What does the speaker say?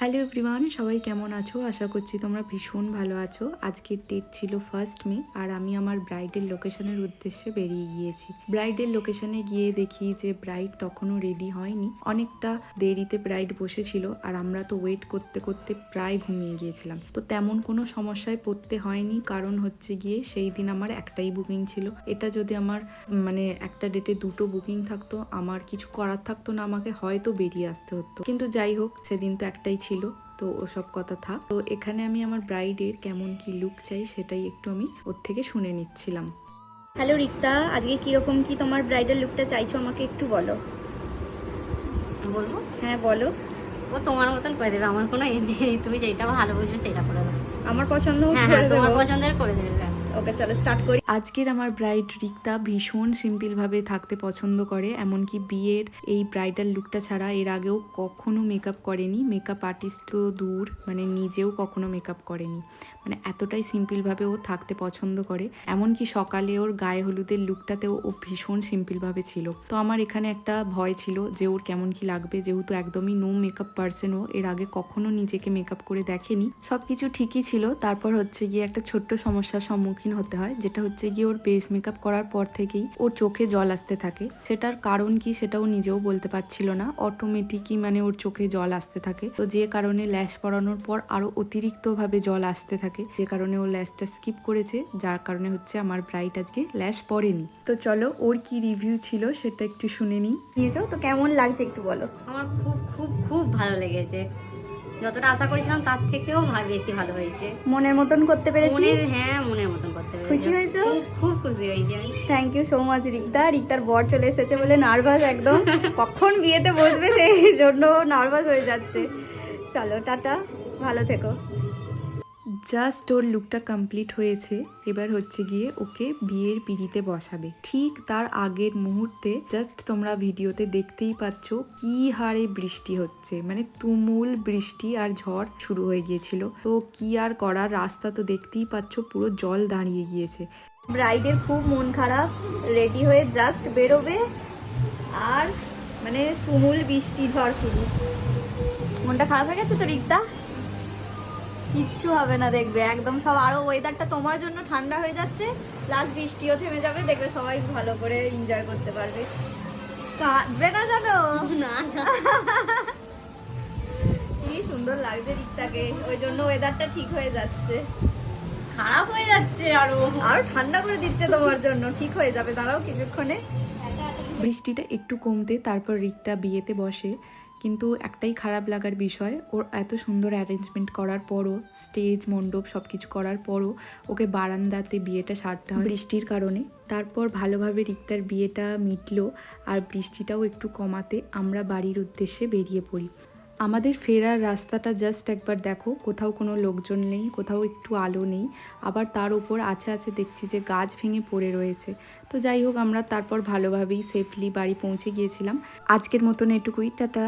Hello everyone সবাই কেমন আছো? আশা করছি তোমরা ভীষণ ভালো আছো। আজকের ডেট ছিল ফার্স্ট মে আর আমি আমার ব্রাইডের লোকেশনের উদ্দেশ্যে বেরিয়ে গিয়েছি। ব্রাইডের লোকেশনে গিয়ে দেখি যে ব্রাইড তখনও রেডি হয়নি। অনেকটা দেরিতে ব্রাইড বসেছিল, আর আমরা তো ওয়েট করতে করতে প্রায় ঘুমিয়ে গিয়েছিলাম। তো তেমন কোনো সমস্যায় পড়তে হয়নি, কারণ হচ্ছে গিয়ে সেই দিন আমার একটাই বুকিং ছিল। এটা যদি আমার মানে একটা ডেটে দুটো বুকিং থাকতো, আমার কিছু করার থাকতো না, আমাকে হয়তো বেরিয়ে আসতে হতো। কিন্তু যাই হোক, সেদিন তো একটাই ছিল তো ওসব কথা থাক। তো এখানে আমি আমার ব্রাইডের কেমন কি লুক চাই সেটাই একটু আমি ওর থেকে শুনে নিচ্ছিলাম। হ্যালো রিক্তা। আজকে কীরকম কি তোমার ব্রাইডাল লুকটা চাইছো আমাকে একটু বলো। বলব? হ্যাঁ বলো। ও তোমার মতন করে দেবে। আমার কোনো এ নেই। তুমি যেটা ভালো বুঝবে সেটা করে দেবে। আমার পছন্দ হ্যাঁ হ্যাঁ তোমার পছন্দের করে দেবে। ওকে, চলো স্টার্ট করি। আজকের আমার ব্রাইড রিক্তা ভীষণ সিম্পলভাবে থাকতে পছন্দ করে, এমনকি বিয়ের এই ব্রাইডাল লুকটা ছাড়া এর আগেও কখনো মেকআপ করেনি। মেকআপ আর্টিস্ট তো দূর মানে নিজেও কখনো মেকআপ করেনি। মানে এতটাই সিম্পলভাবে ও থাকতে পছন্দ করে। এমনকি সকালে ওর গায়ে হলুদের লুকটাতেও ও ভীষণ সিম্পলভাবে ছিল। তো আমার এখানে একটা ভয় ছিল যে ওর কেমন কি লাগবে। যেহেতু একদমই নো মেকআপ পার্সন ও, এর আগে কখনো নিজেকে মেকআপ করে দেখেনি। সবকিছু ঠিকই ছিল। তারপর হচ্ছে গিয়ে একটা ছোট্ট সমস্যার সম্মুখীন হতে হয় যেটা হচ্ছে গিয়ে ওর বেস মেকআপ করার পর থেকেই ওর চোখে জল আসতে থাকে। সেটার কারণ কি সেটাও নিজেও বলতে পারছিল না। অটোমেটিকই মানে ওর চোখে জল আসতে থাকে। তো যে কারণে ল্যাশ পরানোর পর আরও অতিরিক্তভাবে জল আসতে থাকে। যে কারণে ও ল্যাশটা স্কিপ করেছে যার কারণে হচ্ছে আমার ব্রাইট আজকে ল্যাশ পরেনি। তো চলো ওর কি রিভিউ ছিল সেটা একটু শুনে নিই। নিয়েছো তো কেমন লাগছে একটু বলো। আমার খুব খুব খুব ভালো লেগেছে। যতটা আশা করেছিলাম তার থেকেও বেশি ভালো হয়েছে। মনের মতন করতে পেরেছি মনের হ্যাঁ মনের মতন করতে পেরেছি। খুশি হয়েছো? খুব খুশি হয়েছি আমি। Thank you so much Rikta. রিক্তার বর চলে এসেছে বলে নার্ভাস একদম। কখন বিয়েতে বসবে সেই জন্য নার্ভাস হয়ে যাচ্ছে। চলো টাটা। ভালো থেকো। জাস্ট ওর লুকটা কমপ্লিট হয়েছে, এবার হচ্ছে গিয়ে ওকে বিয়ের পিড়িতে বসাবে। ঠিক তার আগের মুহূর্তে জাস্ট তোমরা ভিডিওতে দেখতেই পাচ্ছ কি হারে বৃষ্টি হচ্ছে। মানে তুমুল বৃষ্টি আর ঝড় শুরু হয়ে গিয়েছিল। তো কি আর করার রাস্তা তো দেখতেই পাচ্ছ, পুরো জল দাঁড়িয়ে গিয়েছে। ব্রাইডের খুব মন খারাপ, রেডি হয়ে জাস্ট বেরোবে আর মানে তুমুল বৃষ্টি, ঝড় শুরু। মনটা খারাপ হয়ে গেছে তো রিক্তা? কিচ্ছু হবে না দেখবে একদম সব আরও ওয়েদারটা তোমার জন্য ঠান্ডা হয়ে যাচ্ছে প্লাস বৃষ্টিও থেমে যাবে দেখবে সবাই ভালো করে এনজয় করতে পারবে। কাঁদবে না জানো? না না। কি সুন্দর লাগছে রিক্তাকে ওই জন্য ওয়েদারটা ঠিক হয়ে যাচ্ছে। খারাপ হয়ে যাচ্ছে আরও। আরও ঠান্ডা করে দিচ্ছে তোমার জন্য ঠিক হয়ে যাবে দাঁড়াও কিছুক্ষণে। বৃষ্টিটা একটু কমতে তারপর রিক্তা বিয়েতে বসে। কিন্তু একটাই খারাপ লাগার বিষয়, ওর এত সুন্দর অ্যারেঞ্জমেন্ট করার পরও স্টেজ মণ্ডপ সব কিছু করার পরও ওকে বারান্দাতে বিয়েটা সারতে হয় বৃষ্টির কারণে। তারপর ভালোভাবে রিক্তার বিয়েটা মিটলো আর বৃষ্টিটাও একটু কমাতে আমরা বাড়ির উদ্দেশ্যে বেরিয়ে পড়ি। আমাদের ফেরার রাস্তাটা জাস্ট একবার দেখো। কোথাও কোনো লোকজন নেই, কোথাও একটু আলো নেই। আবার তার উপর আছে আছে দেখছি যে গাছ ভেঙে পড়ে রয়েছে। তো যাই হোক, আমরা তারপর ভালোভাবেই সেফলি বাড়ি পৌঁছে গিয়েছিলাম। আজকের মতন এটুকুই, টাটা।